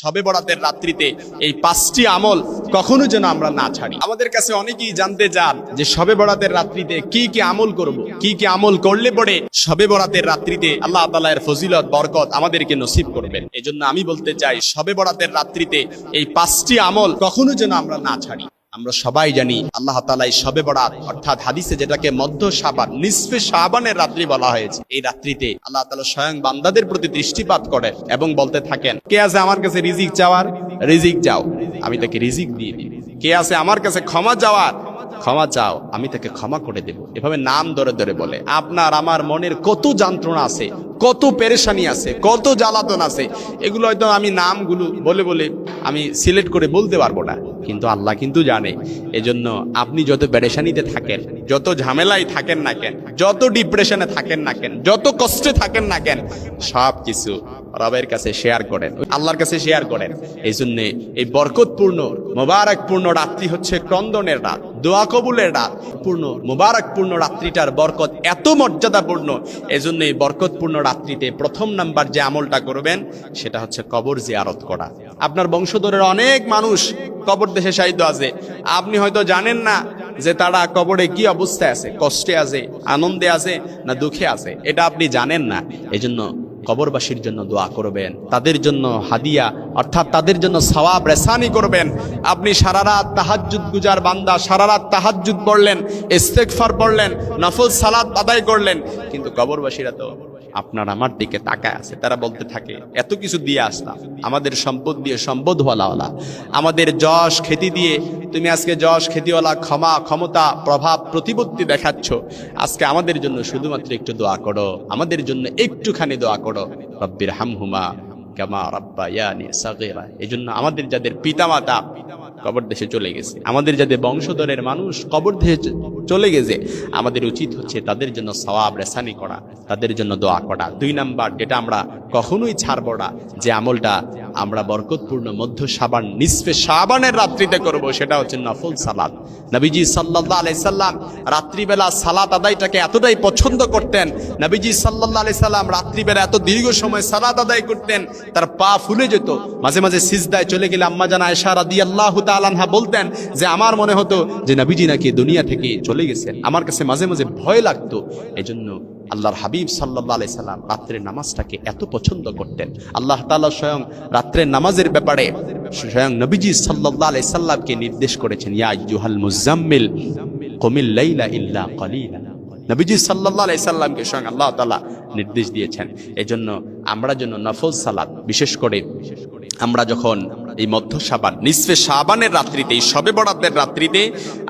সবে বরাতের রাত্রিতে এই পাঁচটি আমল কখনো যেন আমরা না ছাড়ি। আমাদের কাছে অনেকেই জানতে চান যে সবে বরাতের রাত্রিতে কি কি আমল করব, কি কি আমল করলে পরে সবে বরাতের রাত্রিতে আল্লাহ তালা এর ফজিলত, বরকত আমাদেরকে নসিব করবেন। এজন্য আমি বলতে চাই, সবে বরাতের রাত্রিতে এই পাঁচটি আমল কখনো যেন আমরা না ছাড়ি। আমরা সবাই জানি আল্লাহ তালাই সবে বরাত, অর্থাৎ হাদিসে যেটাকে মধ্য সাবান নিসফে সাবানের রাত্রি বলা হয়েছে। এই রাত্রিতে আল্লাহ তালা স্বয়ং বান্দাদের প্রতি দৃষ্টিপাত করেন এবং বলতে থাকেন, কে আছে আমার কাছে রিজিক চাওয়ার? রিজিক যাও আমি তাকে রিজিক দিয়ে দিই। কে আছে আমার কাছে ক্ষমা চাওয়ার? ক্ষমা চাও, আমি তাকে ক্ষমা করে দেব। এভাবে নাম ধরে ধরে বলে, আপনার, আমার মনের কত যন্ত্রণা আছে, কত পেরেশানি আছে, কত জ্বালাতন আছে, এগুলো হয়তো আমি নামগুলো বলে বলে আমি সিলেক্ট করে বলতে পারব না। কিন্তু আল্লাহ কিন্তু জানে, এজন্য আপনি যত পেরেশানিতে থাকেন, যত ঝামেলায় থাকেন না কেন, যত ডিপ্রেশনে থাকেন না কেন, যত কষ্টে থাকেন না কেন সব কিছু রবের কাছে শেয়ার করেন। আল্লাহর কাছে শেয়ার করেন। এই জন্যে এই বরকতপূর্ণ, মোবারকপূর্ণ রাত্রি হচ্ছে ক্রন্দনের রাত, দোয়া কবুলের রাত। পূর্ণ, মোবারকপূর্ণ রাত্রিটার বরকত এত মর্যাদাপূর্ণ এই জন্য এই বরকতপূর্ণ রাত্রিতে প্রথম নাম্বার যে আমলটা করবেন, সেটা হচ্ছে কবর জিয়ারত করা। আপনার বংশধরের অনেক মানুষ কবর দেশে সাহিত্য আছে। আপনি হয়তো জানেন না যে তারা কবরে কি অবস্থায় আছে, কষ্টে আছে, আনন্দে আছে না দুঃখে আছে। এটা আপনি জানেন না। এজন্য কবরবাসীর জন্য দোয়া করবেন। তাদের জন্য হাদিয়া, অর্থাৎ তাদের জন্য সওয়াব, রেসানি করবেন। আপনি সারা রাত তাহাজুদ গুজার বান্দা, সারা রাত তাহাজ্জুদ পড়লেন ইস্তেকফার পড়লেন, নফল সালাদ আদায় করলেন, কিন্তু কবরবাসীরা তো আপনার আমার দিকে তাকায় আছে। তারা বলতে থাকে, এত কিছু দিয়ে আসতাম আমাদের সম্পদ দিয়ে সম্পদ হওয়ালা আমাদের যশ খ্যাতি দিয়ে তুমি আজকে যশ খ্যাতিওয়ালা, ক্ষমা, ক্ষমতা, প্রভাব, প্রতিপত্তি দেখাচ্ছ। আজকে আমাদের জন্য শুধুমাত্র একটু দোয়া করো। আমাদের জন্য একটুখানি দোয়া করো। রব্বির হামহুমা কামা রব্বা ইয়ানি সাগীরা। এজন্য আমাদের যাদের পিতামাতা কবর দেশে চলে গেছে। আমাদের যাদের বংশধরের মানুষ কবর দেশে চলে গেছে, আমাদের উচিত হচ্ছে তাদের জন্য সওয়াব রেসানি করা, তাদের জন্য দোয়া করা। দুই নাম্বার, যেটা আমরা কখনোই ছাড়ব না, যে আমলটা আমরা বরকতপূর্ণ মধ্য সাবান, নিসফে সাবানের রাত্রিতে করব, সেটা হচ্ছে নফল সালাদ। নবীজি সাল্লাহ আলাইসাল্লাম রাত্রিবেলা সালাত আদায়টাকে এতটাই পছন্দ করতেন। নবীজি সাল্লাহ আলাইসাল্লাম রাত্রিবেলা এত দীর্ঘ সময় সালাত আদায় করতেন, তার পা ফুলে যেত। মাঝে মাঝে সিজদায় চলে গেলে আম্মা জানা এশা রাদি আল্লাহ তালানহা বলতেন যে, আমার মনে হতো যে, নবীজি নাকি দুনিয়া থেকে চলে গেছেন। আমার কাছে মাঝে মাঝে ভয় লাগতো। এজন্য আল্লাহর হাবিব সাল্লাহ আলাই সাল্লাম রাত্রের নামাজটাকে এত পছন্দ করতেন। আল্লাহ তাআলা স্বয়ং রাত্রের নামাজের ব্যাপারে স্বয়ং নবীজি সাল্লাহ আলাই সাল্লামকে নির্দেশ করেছেন, ইয়া ইয়ুহাল মুজাম্মিল কমিল লাইলা ইল্লা কলিলা নবীজি সাল্লাহ আলাই সাল্লামকে স্বয়ং আল্লাহ তাআলা নির্দেশ দিয়েছেন। এজন্য আমরা যেন নফল সালাত, বিশেষ করে আমরা যখন এই মধ্য সাবান, নিসফে সাবানের রাত্রিতে, এই সবে বরাতের রাত্রিতে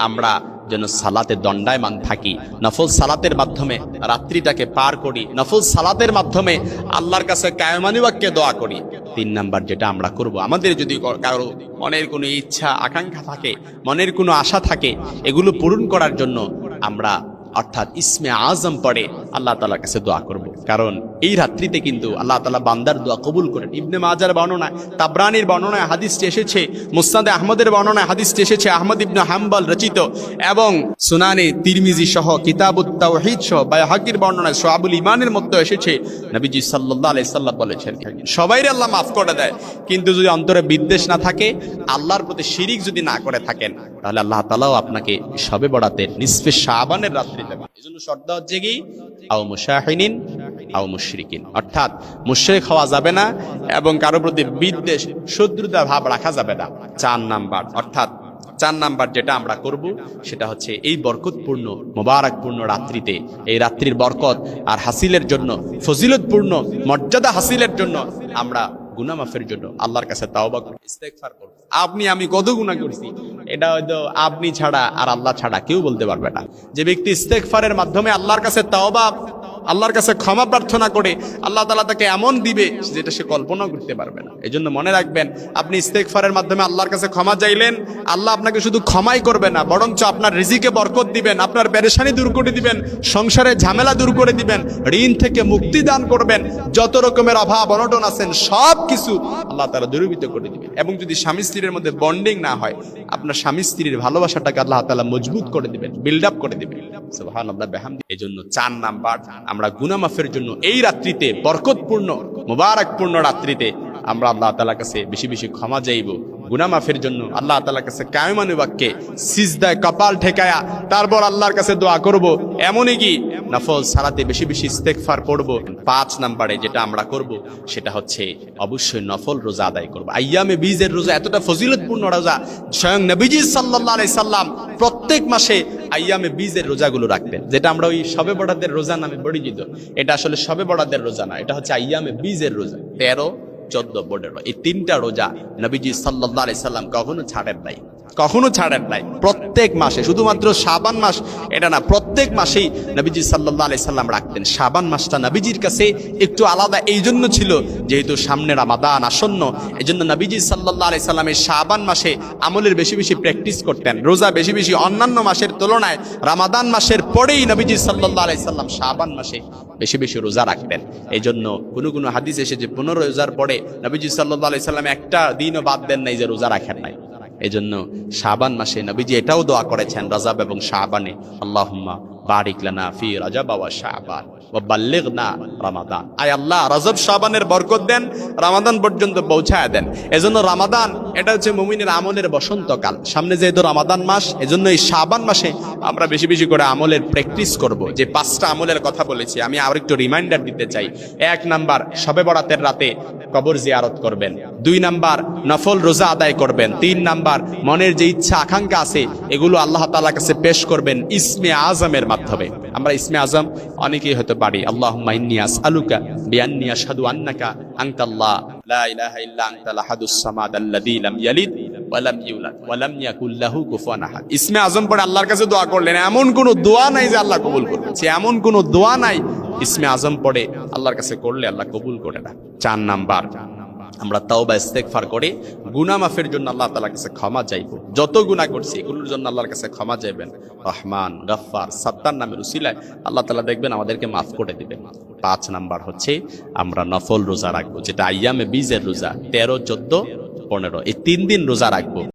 আমরা যেন সালাতে দণ্ডায়মান থাকি। নফল সালাতের মাধ্যমে রাত্রিটাকে পার করি। নফল সালাতের মাধ্যমে আল্লাহর কাছে কায়মানি বাক্যে দোয়া করি। তিন নাম্বার যেটা আমরা করব, আমাদের যদি কারও মনের কোনো ইচ্ছা, আকাঙ্ক্ষা থাকে, মনের কোনো আশা থাকে, এগুলো পূরণ করার জন্য আমরা অর্থাৎ ইসমে আজম পড়ে আল্লাহ তালার কাছে দোয়া করব। কারণ এই রাত্রিতে কিন্তু আল্লাহ তালা বান্দার দোয়া কবুল করেন। ইবনে মাজার বর্ণনায়, তাবরানির বর্ণনায় হাদিসটি এসেছে, মুস্তাদে আহমদের বর্ণনায় হাদিসটি এসেছে, আহমদ ইবনে হাম্বল রচিত এবং সুনানে তিরমিজি সহ কিতাবুত তাওহীদ সহ বায়হাকির বর্ণনায় সোহাবুল ইমানের মধ্যে এসেছে, নবীজি সাল্লাল্লাহু আলাইহি সাল্লাম বলেছেন। সবাইরে আল্লাহ মাফ করে দেয়, কিন্তু যদি অন্তরে বিদ্বেষ না থাকে, আল্লাহর প্রতি শিরিক যদি না করে থাকেন, তাহলে আল্লাহ তালাও আপনাকে সবে বড়াতে নিসফে শাবানের রাত্রি দেবেন এই জন্য শর্ত হচ্ছে কি? আও মুশাহিনিন আও মুশরিকিন। অর্থাৎ মুশরিক হওয়া যাবে না এবং কারও প্রতি বিদ্বেষ, শত্রুতা ভাব রাখা যাবে না। চার নাম্বার, অর্থাৎ চার নাম্বার যেটা আমরা করব, সেটা হচ্ছে এই বরকতপূর্ণ, মোবারকপূর্ণ রাত্রিতে, এই রাত্রির বরকত আর হাসিলের জন্য, ফজিলতপূর্ণ, মর্যাদা হাসিলের জন্য আমরা গুনাহ মাফের জন্য আল্লাহর কাছে তাওবা করি, ইস্তেগফার করব। আপনি, আমি কত গুনাহ করছি? এটা হয়তো আপনি ছাড়া আর আল্লাহ ছাড়া কেউ বলতে পারবে না। যে ব্যক্তি ইস্তেগফারের মাধ্যমে আল্লাহর কাছে তাওবা আল্লাহর কাছে ক্ষমা প্রার্থনা করে আল্লাহ তালা তাকে এমন দিবে যেটা সে কল্পনা করতে পারবে না। এই মনে রাখবেন, আপনি ইস্তেকফারের মাধ্যমে আল্লাহর কাছে ক্ষমা চাইলেন, আল্লাহ আপনাকে শুধু ক্ষমাই করবে না, বরঞ্চ আপনার রিজিকে বরকত দিবেন, আপনার পেরেশানি দূর করে দিবেন, সংসারে ঝামেলা দূর করে দিবেন, ঋণ থেকে মুক্তি দান করবেন, যত রকমের অভাব অনটন আছেন, সব কিছু আল্লাহ তালা দূরীভূত করে দিবেন। এবং যদি স্বামী স্ত্রীর মধ্যে বন্ডিং না হয়, আপনার স্বামী স্ত্রীর ভালোবাসাটাকে আল্লাহ তালা মজবুত করে দিবেন বিল্ড আপ করে দিবেন। এই জন্য চার নাম্বার আমরা গুনামাফের জন্য এই রাত্রিতে, বরকতপূর্ণ, মুবারকপূর্ণ রাত্রিতে আমরা আল্লাহ তালার কাছে বেশি বেশি ক্ষমা চাইব। গুনা মাফের জন্য আল্লাহ তালার কাছে কায়মানু বাক্যে সিজদায় কপাল ঠেকায়া তারপর আল্লাহর কাছে দোয়া করব। এমনই কি নফল সালাতে বেশি বেশি ইস্তেকফার পড়ব। পাঁচ নাম্বারে যেটা আমরা করব, সেটা হচ্ছে অবশ্যই নফল রোজা আদায় করব। আইয়ামে বীজের রোজা এতটা ফজিলতপূর্ণ রোজা, স্বয়ং নবীজি আলাইহি সাল্লাম প্রত্যেক মাসে আইয়ামে বীজের রোজাগুলো রাখতেন যেটা আমরা ওই সবে বড়াদের রোজা নামে পরিচিত। এটা আসলে সবে বড়াদের রোজা না, এটা হচ্ছে আইয়ামে বীজের রোজা, তেরো, চোদ্দ, পনেরো। এই তিনটা রোজা নবীজি সাল্লাহ আলাইসাল্লাম কখনো ছাড়েন নাই। কখনো ছাড়েন নাই। প্রত্যেক মাসে, শুধুমাত্র শাবান মাস, এটা না, প্রত্যেক মাসেই নবীজি সাল্লাহ আলাই সাল্লাম রাখতেন। শাবান মাসটা নবীজির কাছে একটু আলাদা, এই জন্য ছিল, যেহেতু সামনে রামাদান আসন্ন এই জন্য নবীজি সাল্লাহ আলাই সাল্লামের শাবান মাসে আমলের বেশি বেশি প্র্যাকটিস করতেন। রোজা বেশি বেশি অন্যান্য মাসের তুলনায় রামাদান মাসের পরেই নবীজি সাল্লাহ আলাই সাল্লাম শাবান মাসে বেশি বেশি রোজা রাখতেন। এই জন্য কোনো কোনো হাদিস এসে যে পনেরো রোজার পরে নবীজি সাল্লাহ আলাই সাল্লাম একটা দিনও বাদ দেন নাই যে রোজা রাখেন নাই। এই জন্য শাবান মাসে নবীজি এটাও দোয়া করেছেন, রাজাব এবং সাবানে আল্লাহ বারিক লানা ফি রাজাব শাহবান ওয়া বাল্লিগনা রমাদান। আয় আল্লাহ, রাজব শাবানের বরকত দেন, রমাদান পর্যন্ত পৌঁছায় দেন। এজন্য রমাদান, এটা হচ্ছে মুমিনের আমলের বসন্তকাল। সামনে যেহেতু রমাদান মাস, এজন্য এই শাবান মাসে আমরা বেশি বেশি করে আমলের প্র্যাকটিস করব। যে পাঁচটা আমলের কথা বলেছি, আমি আর একটু রিমাইন্ডার দিতে চাই। এক নাম্বার, শবে বরাতের রাতে কবর জিয়ারত করবেন। দুই নাম্বার, নফল রোজা আদায় করবেন। তিন নাম্বার, মনের যে ইচ্ছা, আকাঙ্ক্ষা আছে, এগুলো আল্লাহ তাআলার কাছে পেশ করবেন ইসমে আজমের মাধ্যমে। আমরা ইসমে আজম, অনেকেই হতে পারি। আল্লাহ আলুকা ইসমে আজম পড়ে আল্লাহর কাছে দোয়া করলেন, এমন কোন দোয়া নাই যে আল্লাহ কবুল করবে। এমন কোন দোয়া নাই, ইসমে আজম পড়ে আল্লাহর কাছে করলে আল্লাহ কবুল করে না। চার নাম্বার আমরা তাও বা ইস্তেকফার করে। গুনা মাফের জন্য আল্লাহ তালার কাছে ক্ষমা চাইব। যত গুণা করছি, এগুলোর জন্য আল্লাহর কাছে ক্ষমা চাইবেন। রহমান, গফফার, সাত্তার নামের উসিলায় আল্লাহ তালা দেখবেন আমাদেরকে মাফ করে দিবেন। পাঁচ নাম্বার হচ্ছে, আমরা নফল রোজা রাখব, যেটা আইয়ামে বীজের রোজা, তেরো, চোদ্দ, পনেরো, এই তিন দিন রোজা রাখব।